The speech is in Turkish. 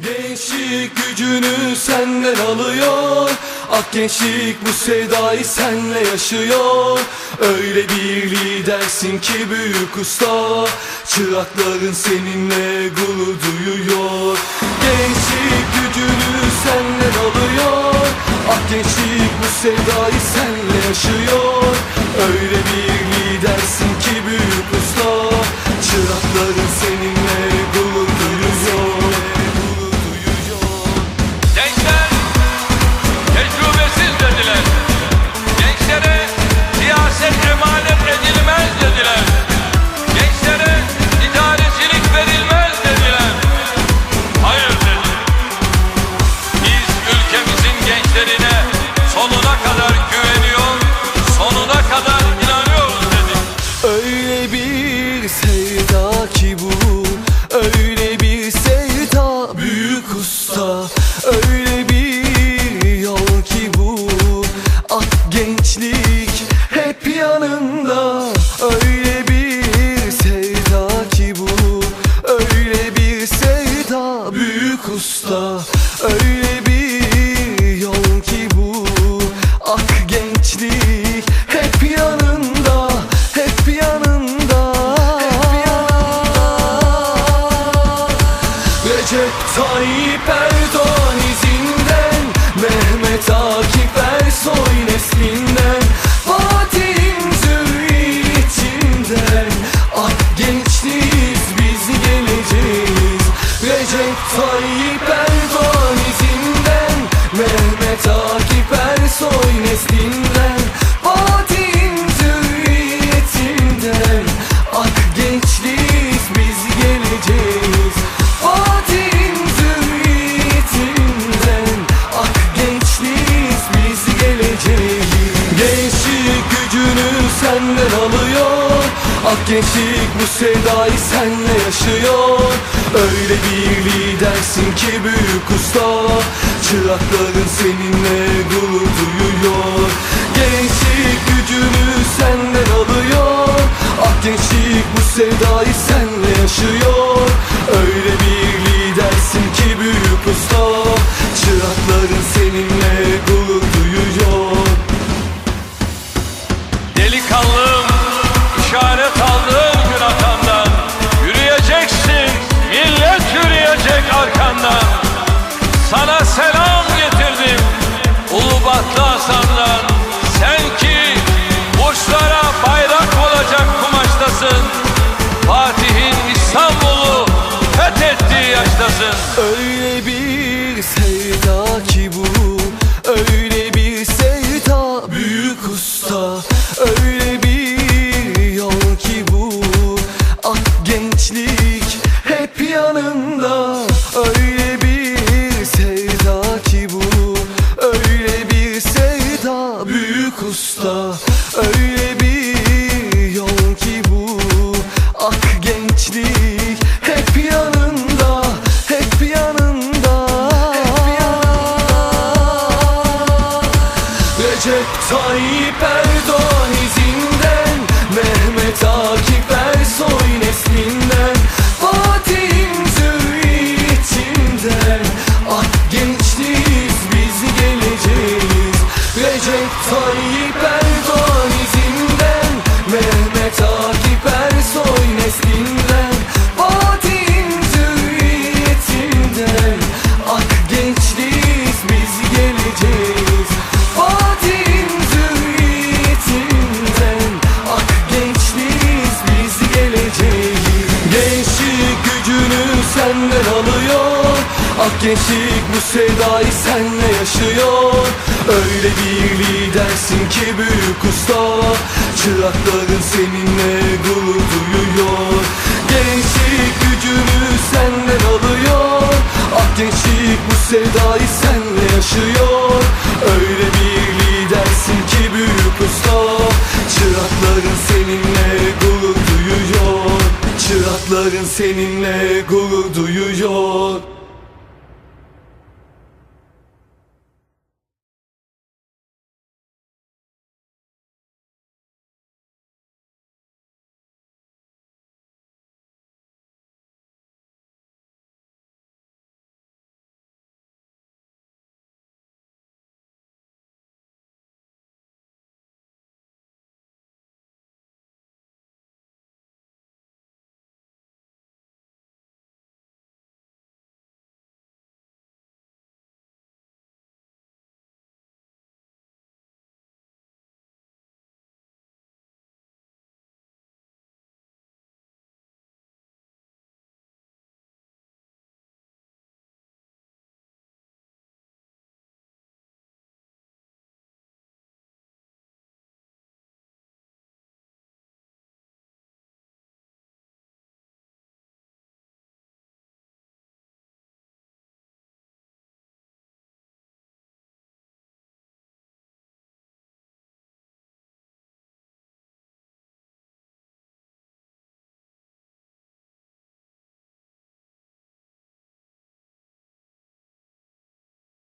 Gençlik gücünü senden alıyor. Ak gençlik bu sevdayı senle yaşıyor. Öyle bir lidersin ki büyük usta. Çırakların seninle gurur duyuyor. Gençlik gücünü senden alıyor. Ak gençlik bu sevdayı senle yaşıyor. Öyle bir lidersin ki büyük usta. Çırakların Tayyip Erdoğan izinden Mehmet Akif Ersoy neslinden. Fatih'in zürriyetinden Ak gençliyiz biz geleceğiz. Recep Tayyip Ak gençlik bu sevdayı senle yaşıyor. Öyle bir lidersin ki büyük usta. Çırakların seninle gurur duyuyor. Gençlik gücünü senden alıyor. Ak gençlik bu sevdayı senle yaşıyor Ulubatlı Recep Tayyip Erdoğan izinden Mehmet Akif Ersoy neslinden Ak gençlik bu sevdayı senle yaşıyor. Öyle bir lidersin ki büyük usta. Çırakların seninle gurur duyuyor. Gençlik gücünü senden alıyor. Ak gençlik bu sevdayı senle yaşıyor. Öyle bir lidersin ki büyük usta. Çırakların seninle gurur duyuyor. Çırakların seninle gurur duyuyor